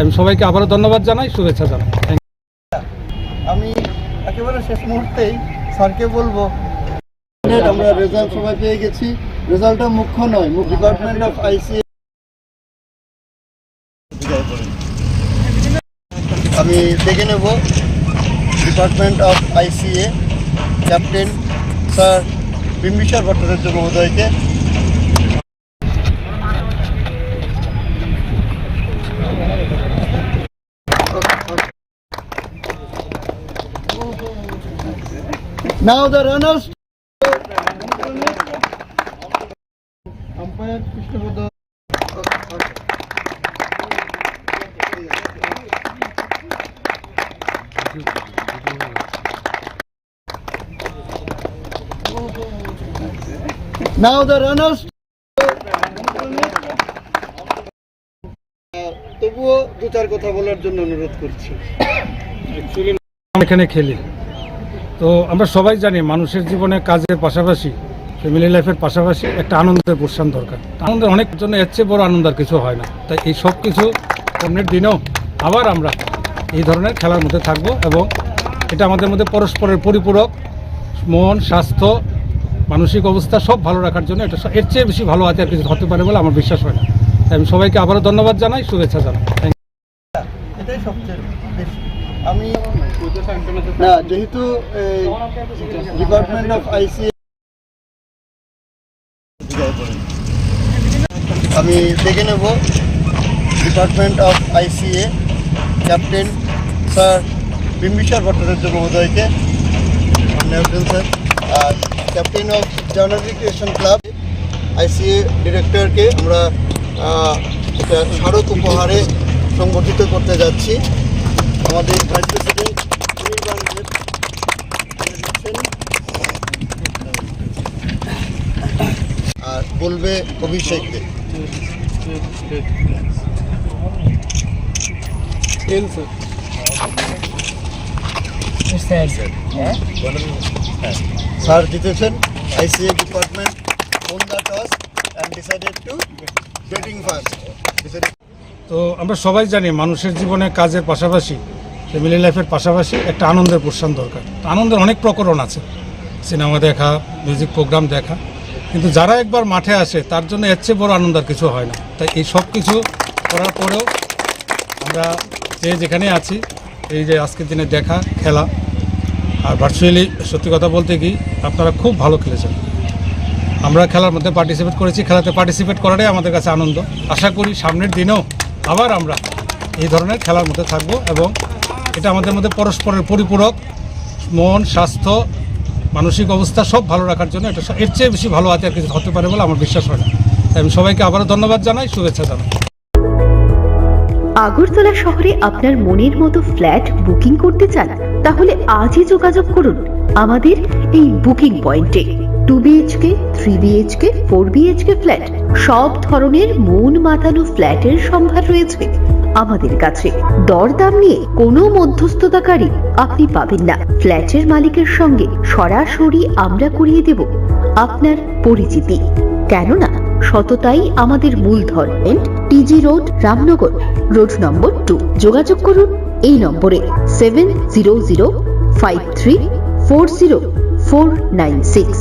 আমি সবাইকে আবারও ধন্যবাদ জানাই, শুভেচ্ছা জানাই. আমি একেবারে শেষ মুহূর্তেই স্যারকে বলব, আমরা রেজাল্ট সবাই পেয়ে গেছি। রেজাল্টটা মুখ্য নয় ডিপার্টমেন্ট অফ আইসি আমি দেখে নেব department of ICA captain sir Bimbisar Bhattacharya মহোদয়কে। Now the runners. Umpire. Now the runners. তবুও দু চার কথা বলার জন্য অনুরোধ করছি এখানে খেলি তো আমরা সবাই জানি মানুষের জীবনে কাজের পাশাপাশি ফ্যামিলি লাইফের পাশাপাশি একটা আনন্দের প্রস্থান দরকার। আনন্দের অনেক জন্য এর চেয়ে বড় আনন্দ আর কিছু হয় না। তাই এই সব কিছু সামনের দিনেও আবার আমরা এই ধরনের খেলার মধ্যে থাকব এবং এটা আমাদের মধ্যে পরস্পরের পরিপূরক, মন, স্বাস্থ্য, মানসিক অবস্থা সব ভালো রাখার জন্য এটা এর চেয়ে বেশি ভালো আছে আর কিছু হতে পারে বলে আমার বিশ্বাস হয় না। তাই আমি সবাইকে আবারও ধন্যবাদ জানাই, শুভেচ্ছা জানাই. এটাই সবচেয়ে আমি না, যেহেতু ডিপার্টমেন্ট অফ আইসি আমি দেখে নেব department of ICA captain sir Bimbisar Bhattacharya মহোদয়কে নেওয়ার sir R captain of journal creation club ICA ডিরেক্টরকে আমরা একটা স্মারক উপহারে সংগঠিত করতে যাচ্ছি। আমাদের ভাইস প্রেসিডেন্ট। আর বলবে অভিষেক দেব স্যার জিতেছেন ICA department won the toss and decided to batting first তো আমরা সবাই জানি মানুষের জীবনে কাজের পাশাপাশি ফ্যামিলি লাইফের পাশাপাশি একটা আনন্দের প্রস্থান দরকার। আনন্দের অনেক প্রকরণ আছে। সিনেমা দেখা, মিউজিক প্রোগ্রাম দেখা। কিন্তু যারা একবার মাঠে আসে, তার জন্য এর চেয়ে বড় আনন্দ আর কিছু হয় না। তাই এই সব কিছু করার পরেও আমরা যে যেখানে আছি, এই যে আজকের দিনে দেখা, খেলা, আর ভার্চুয়ালি সত্যি কথা বলতে কি, আপনারা খুব ভালো খেলেছেন। আমরা খেলার মধ্যে পার্টিসিপেট করেছি, খেলাতে পার্টিসিপেট করাটাই আমাদের কাছে আনন্দ। আশা করি সামনের দিনেও আবার আমরা এই ধরনের খেলার মধ্যে থাকব এবং এটা আমাদের মধ্যে পরস্পরের পরিপূরক, মন, স্বাস্থ্য, মানসিক অবস্থা সব ভালো রাখার জন্য এটা এর চেয়ে বেশি ভালো আছে আর কিছু হতে পারে বলে আমার বিশ্বাস হয় না। তাই আমি সবাইকে আবারও ধন্যবাদ জানাই, শুভেচ্ছা জানাই। আগরতলা শহরে আপনার মনের মতো ফ্ল্যাট বুকিং করতে চান, তাহলে আজই যোগাযোগ করুন। আমাদের এই বুকিং পয়েন্টে। Two BHK three BHK four BHK flat সব ধরনের মন মাতানো ফ্ল্যাটের সম্ভার রয়েছে আমাদের কাছে। দরদাম নিয়ে কোনো মধ্যস্থতাকারী আপনি পাবেন না। ফ্ল্যাটের মালিকের সঙ্গে সরাসরি আমরা করিয়ে দেব আপনার পরিচিতি। কেননা সততাই আমাদের মূলধন TG road Ramnagar, road number two যোগাযোগ করুন এই নম্বরে seven zero zero five three four zero four nine six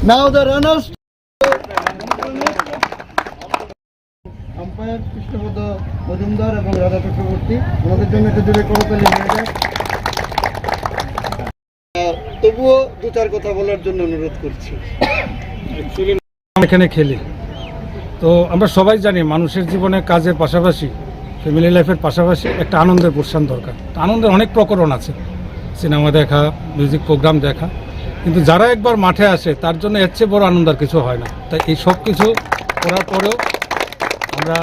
Now the runners. Umpire Krishnapada Majumdar এবং রাধা চক্রবর্তী ওনাদের জন্য একটা জোরে করতালি তবুও দু চার কথা বলার জন্য অনুরোধ করছি। এখানে খেলি। তো আমরা সবাই জানি মানুষের জীবনে কাজের পাশাপাশি ফ্যামিলি লাইফের পাশাপাশি একটা আনন্দের প্রস্থান দরকার। আনন্দের অনেক প্রকরণ আছে। সিনেমা দেখা মিউজিক প্রোগ্রাম দেখা। কিন্তু যারা একবার মাঠে আসে, তার জন্য এর চেয়ে বড় আনন্দ আর কিছু হয় না। তাই এই সব কিছু করার পরেও আমরা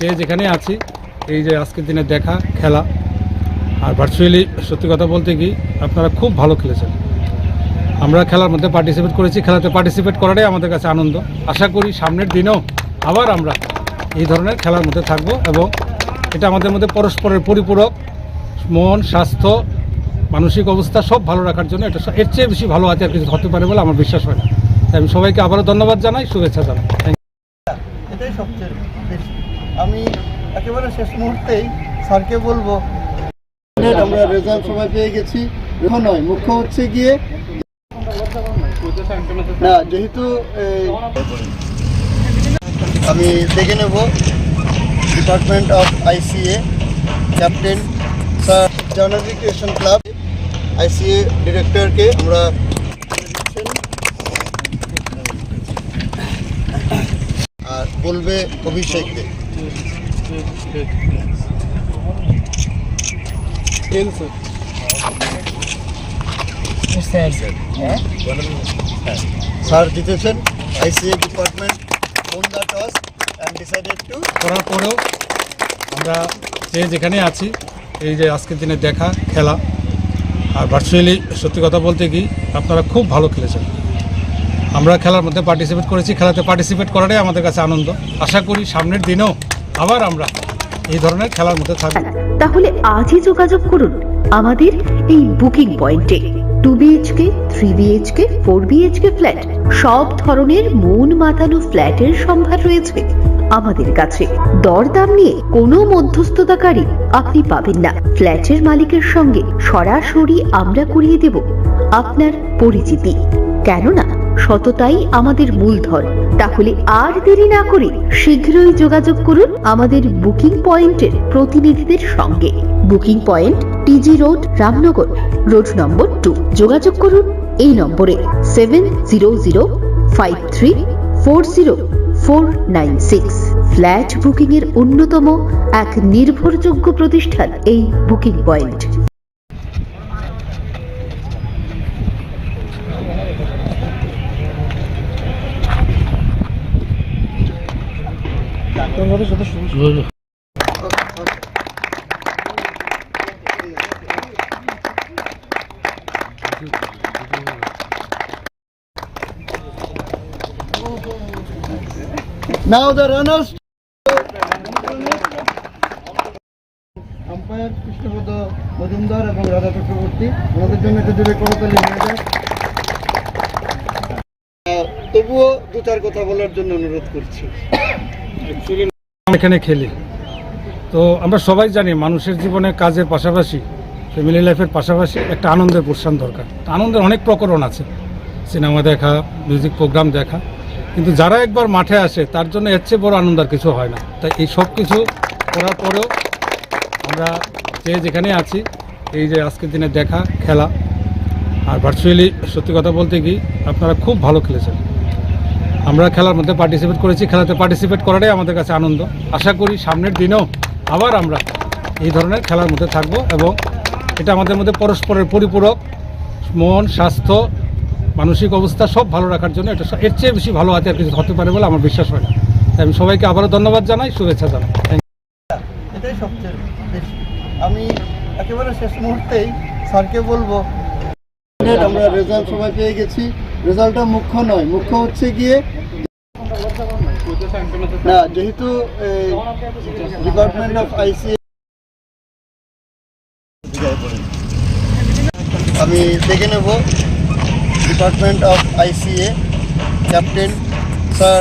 যে যেখানে আছি, এই যে আজকের দিনে দেখা, খেলা, আর ভার্চুয়ালি সত্যি কথা বলতে কি, আপনারা খুব ভালো খেলেছেন। আমরা খেলার মধ্যে পার্টিসিপেট করেছি খেলাতে পার্টিসিপেট করাটাই আমাদের কাছে আনন্দ। আশা করি সামনের দিনেও আবার আমরা এই ধরনের খেলার মধ্যে থাকব এবং এটা আমাদের মধ্যে পরস্পরের পরিপূরক মন স্বাস্থ্য মানসিক অবস্থা সব ভালো রাখার জন্য এটা এর চেয়ে বেশি ভালো আছে আর কিছু হতে পারে বলে আমার বিশ্বাস হয় না। তাই আমি সবাইকে আবারও ধন্যবাদ জানাই শুভেচ্ছা জানাই. এটাই সবচেয়ে বেশি। আমি একেবারে শেষ মুহূর্তেই স্যারকে বলব। আমরা রেজাল্ট সবাই পেয়ে গেছি। নয় মুখ্য হচ্ছে গিয়ে না যেহেতু আমি দেখে নেব। Department of ICA captain sir জার্নালিক creation club ICA ডিরেক্টরকে আমরা আর বলবে অভিষেক দে স্যার জিতেছেন ICA department won the toss and decided to করার পরেও আমরা যে যেখানে আছি এই যে আজকের দিনে দেখা খেলা আর ভার্চুয়ালি সত্যি কথা বলতে কি আপনারা খুব ভালো খেলেছেন। আমরা খেলার মধ্যে পার্টিসিপেট করেছি খেলাতে পার্টিসিপেট করাটাই আমাদের কাছে আনন্দ। আশা করি সামনের দিনেও আবার আমরা এই ধরনের খেলার মধ্যে থাকব। তাহলে আজই যোগাযোগ করুন আমাদের এই বুকিং পয়েন্টে two BHK three BHK four BHK flat, সব ধরনের মন মাতানো ফ্ল্যাটের সম্ভার রয়েছে আমাদের কাছে। দরদাম নিয়ে কোনো মধ্যস্থতাকারী আপনি পাবেন না। ফ্ল্যাটের মালিকের সঙ্গে সরাসরি আমরা করিয়ে দেব আপনার পরিচিতি। কেননা সততাই আমাদের মূলধন। তাহলে আর দেরি না করে শীঘ্রই যোগাযোগ করুন আমাদের বুকিং পয়েন্টের প্রতিনিধিদের সঙ্গে। Booking point TG road Ramnagar. Road number two. যোগাযোগ করুন এই নম্বরে seven zero zero five three four zero four nine six. Flat booking এর অন্যতম এক নির্ভরযোগ্য প্রতিষ্ঠান এই booking point. Now the runners. Umpire Krishnapada Majumdar এবং রাধা চক্রবর্তী ওনাদের জন্য একটু জোরে করতালি তবুও দু চার কথা বলার জন্য অনুরোধ করছি। আমরা এখানে খেলি। তো আমরা সবাই জানি মানুষের জীবনে কাজের পাশাপাশি ফ্যামিলি লাইফের পাশাপাশি একটা আনন্দের প্রস্থান দরকার। আনন্দের অনেক প্রকরণ আছে। সিনেমা দেখা মিউজিক প্রোগ্রাম দেখা। কিন্তু যারা একবার মাঠে আসে, তার জন্য এর চেয়ে বড় আনন্দ আর কিছু হয় না। তাই এই সব কিছু করার পরেও আমরা যে যেখানে আছি, এই যে আজকের দিনে দেখা, খেলা, আর ভার্চুয়ালি সত্যি কথা বলতে কি, আপনারা খুব ভালো খেলেছেন। আমরা খেলার মধ্যে পার্টিসিপেট করেছি, খেলাতে পার্টিসিপেট করাটাই আমাদের কাছে আনন্দ। আশা করি সামনের দিনেও আবার আমরা এই ধরনের খেলার মধ্যে থাকব এবং এটা আমাদের মধ্যে পরস্পরের পরিপূরক মন, স্বাস্থ্য মানসিক অবস্থা সব ভালো রাখার জন্য এটা এর চেয়ে বেশি ভালো আছে আর কিছু হতে পারে বলে আমার বিশ্বাস হয় না। তাই আমি সবাইকে আবারও ধন্যবাদ জানাই শুভেচ্ছা জানাই. এটাই সবচেয়ে বেশি। আমি একেবারে শেষ মুহূর্তেই স্যারকে বলব আমরা রেজাল্ট সবাই পেয়ে গেছি। রেজাল্টটা মুখ্য নয় মুখ্য হচ্ছে গিয়ে না যেহেতু ডিপার্টমেন্ট অফ আইসি আমি দেখে নেব। Department of ICA captain sir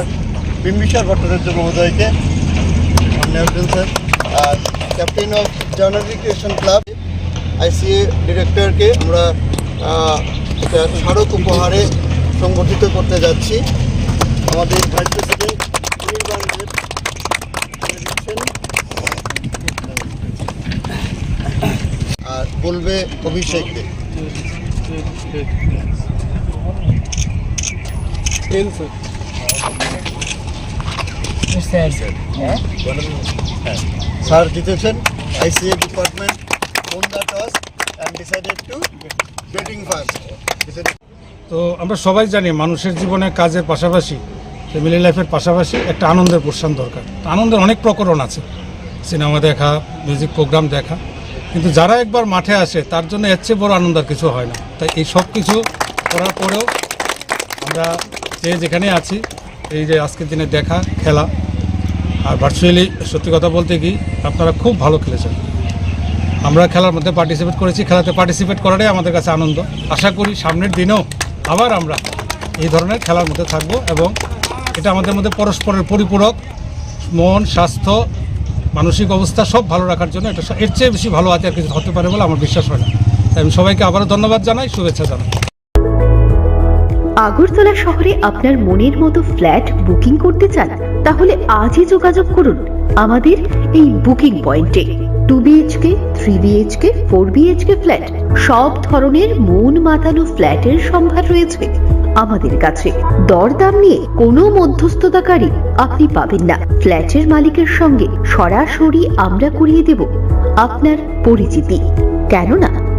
Bimbisar Bhattacharya মহোদয়কে সামনে sir R captain of journalistic creation club ICA ডিরেক্টরকে আমরা একটা স্মারক উপহারে সংগঠিত করতে যাচ্ছি। আমাদের ভাইস প্রেসিডেন্ট আর বলবে অভিষেক দে স্যার জিতেছেন আইসিএ ডিপার্টমেন্ট ওন তো আমরা সবাই জানি মানুষের জীবনে কাজের পাশাপাশি ফ্যামিলি লাইফের পাশাপাশি একটা আনন্দের প্রস্থান দরকার। আনন্দের অনেক প্রকরণ আছে। সিনেমা দেখা মিউজিক প্রোগ্রাম দেখা। কিন্তু যারা একবার মাঠে আসে, তার জন্য এর চেয়ে বড় আনন্দ আর কিছু হয় না। তাই এই সব কিছু করার পরেও আমরা যে যেখানে আছি, এই যে আজকের দিনে দেখা, খেলা, আর ভার্চুয়ালি সত্যি কথা বলতে কি, আপনারা খুব ভালো খেলেছেন। আমরা খেলার মধ্যে পার্টিসিপেট করেছি, খেলাতে পার্টিসিপেট করাটাই আমাদের কাছে আনন্দ। আশা করি সামনের দিনেও আবার আমরা এই ধরনের খেলার মধ্যে থাকব এবং এটা আমাদের মধ্যে পরস্পরের পরিপূরক, মন, স্বাস্থ্য, মানসিক অবস্থা সব ভালো রাখার জন্য এটা এর চেয়ে বেশি ভালো আছে আর কিছু হতে পারে বলে আমার বিশ্বাস হয় না। আমি সবাইকে আবারও ধন্যবাদ জানাই, শুভেচ্ছা জানাই। আগরতলা শহরে আপনার মনের মতো ফ্ল্যাট বুকিং করতে চান, তাহলে আজই যোগাযোগ করুন। আমাদের এই বুকিং পয়েন্টে two BHK three BHK four BHK flat, সব ধরনের মন মাতানো ফ্ল্যাটের সম্ভার রয়েছে। আমাদের কাছে দরদাম নিয়ে কোনো মধ্যস্থতাকারী আপনি পাবেন না। ফ্ল্যাটের মালিকের সঙ্গে সরাসরি আমরা করিয়ে দেব আপনার পরিচিতি। কেননা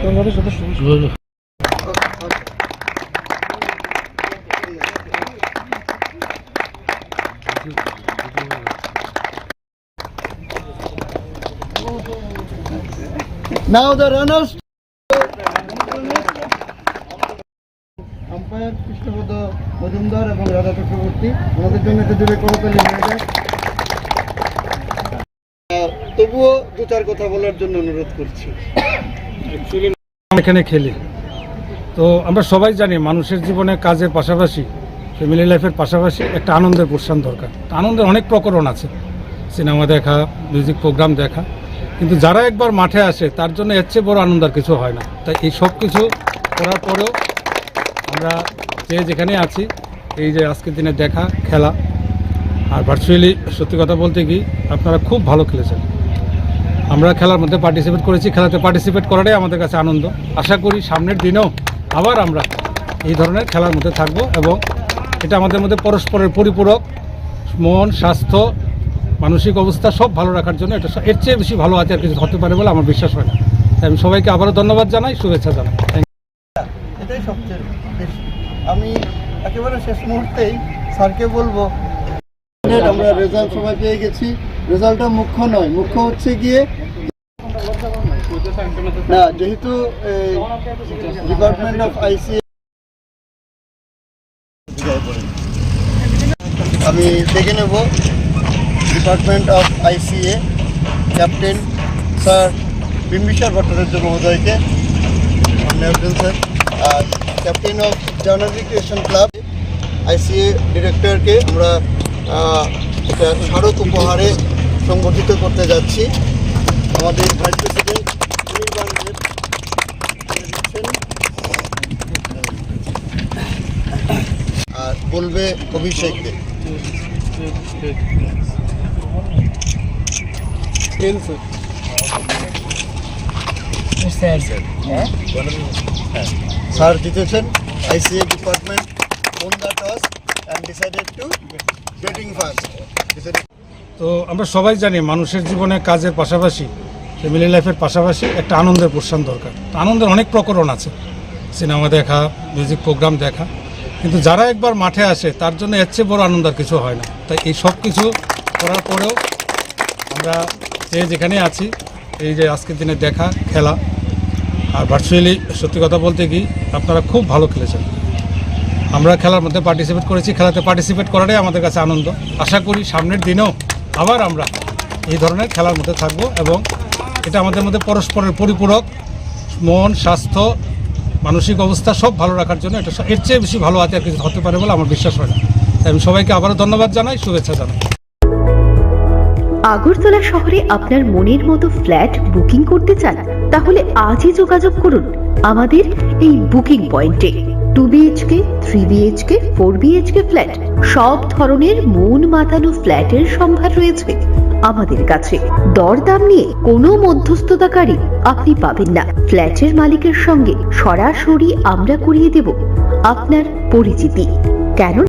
Now the runners. Umpire Krishnapada Majumdar এবং রাধা চক্রবর্তী আমাদের জন্য একটা জোরে করতালি তবুও দু চার কথা বলার জন্য অনুরোধ করছি। এখানে খেলি। তো আমরা সবাই জানি মানুষের জীবনে কাজের পাশাপাশি ফ্যামিলি লাইফের পাশাপাশি একটা আনন্দের প্রস্থান দরকার। আনন্দের অনেক প্রকরণ আছে। সিনেমা দেখা মিউজিক প্রোগ্রাম দেখা। কিন্তু যারা একবার মাঠে আসে, তার জন্য এর চেয়ে বড় আনন্দ আর কিছু হয় না। তাই এই সব কিছু করার পরেও আমরা যে যেখানে আছি, এই যে আজকের দিনে দেখা, খেলা, আর ভার্চুয়ালি সত্যি কথা বলতে কি, আপনারা খুব ভালো খেলেছেন। আমরা খেলার মধ্যে পার্টিসিপেট করেছি খেলাতে পার্টিসিপেট করাটাই আমাদের কাছে আনন্দ। আশা করি সামনের দিনেও আবার আমরা এই ধরনের খেলার মধ্যে থাকব এবং এটা আমাদের মধ্যে পরস্পরের পরিপূরক মন স্বাস্থ্য মানসিক অবস্থা সব ভালো রাখার জন্য এটা এর চেয়ে বেশি ভালো আছে আর কিছু হতে পারে বলে আমার বিশ্বাস হয় না। তাই আমি সবাইকে আবারও ধন্যবাদ জানাই শুভেচ্ছা জানাই. এটাই সবচেয়ে বেশি। আমি একেবারে শেষ মুহূর্তেই স্যারকে বলব আমরা রেজাল্ট সময় পেয়ে গেছি। রেজাল্টটা মুখ্য নয় মুখ্য হচ্ছে গিয়ে না, যেহেতু ডিপার্টমেন্ট অফ আইসি আমি দেখে নেব। Department of ICA captain sir Bimbisar Bhattacharya মহোদয়কে সামনে sir, R captain of journalistic creation club ICA ডিরেক্টরকে আমরা একটা স্মারক উপহারে সংগঠিত করতে যাচ্ছি। আমাদের ভাইস প্রেসিডেন্ট অনির্বাণ দেব তুলে দিচ্ছেন। আর বলবে অভিষেককে। স্যার। জিতেছেন ICA department won the toss and decided to batting first তো আমরা সবাই জানি মানুষের জীবনে কাজের পাশাপাশি ফ্যামিলি লাইফের পাশাপাশি একটা আনন্দের প্রস্থান দরকার। তো আনন্দের অনেক প্রকরণ আছে। সিনেমা দেখা মিউজিক প্রোগ্রাম দেখা। কিন্তু যারা একবার মাঠে আসে, তার জন্য এর চেয়ে বড় আনন্দ আর কিছু হয় না। তাই এই সব কিছু করার পরেও আমরা যে যেখানে আছি, এই যে আজকের দিনে দেখা, খেলা, আর ভার্চুয়ালি সত্যি কথা বলতে কি, আপনারা খুব ভালো খেলেছেন। আমরা খেলার মধ্যে পার্টিসিপেট করেছি, খেলাতে পার্টিসিপেট করাটাই আমাদের কাছে আনন্দ। আশা করি সামনের দিনেও আবার আমরা এই ধরনের খেলার মধ্যে থাকব এবং এটা আমাদের মধ্যে পরস্পরের পরিপূরক মন, স্বাস্থ্য মানসিক অবস্থা সব ভালো রাখার জন্য এটা এর চেয়ে বেশি ভালো আছে আর কিছু হতে পারে বলে আমার বিশ্বাস হয় না। তাই আমি সবাইকে আবারও ধন্যবাদ জানাই, শুভেচ্ছা জানাই। আগরতলা শহরে আপনার মনের মতো ফ্ল্যাট বুকিং করতে চান, তাহলে আজই যোগাযোগ করুন। আমাদের এই বুকিং পয়েন্টে two BHK three BHK four BHK flat, সব ধরনের মন মাতানো ফ্ল্যাটের সম্ভার রয়েছে। আমাদের কাছে দরদাম নিয়ে কোনো মধ্যস্থতাকারী আপনি পাবেন না। ফ্ল্যাটের মালিকের সঙ্গে সরাসরি আমরা করিয়ে দেব আপনার পরিচিতি। কেন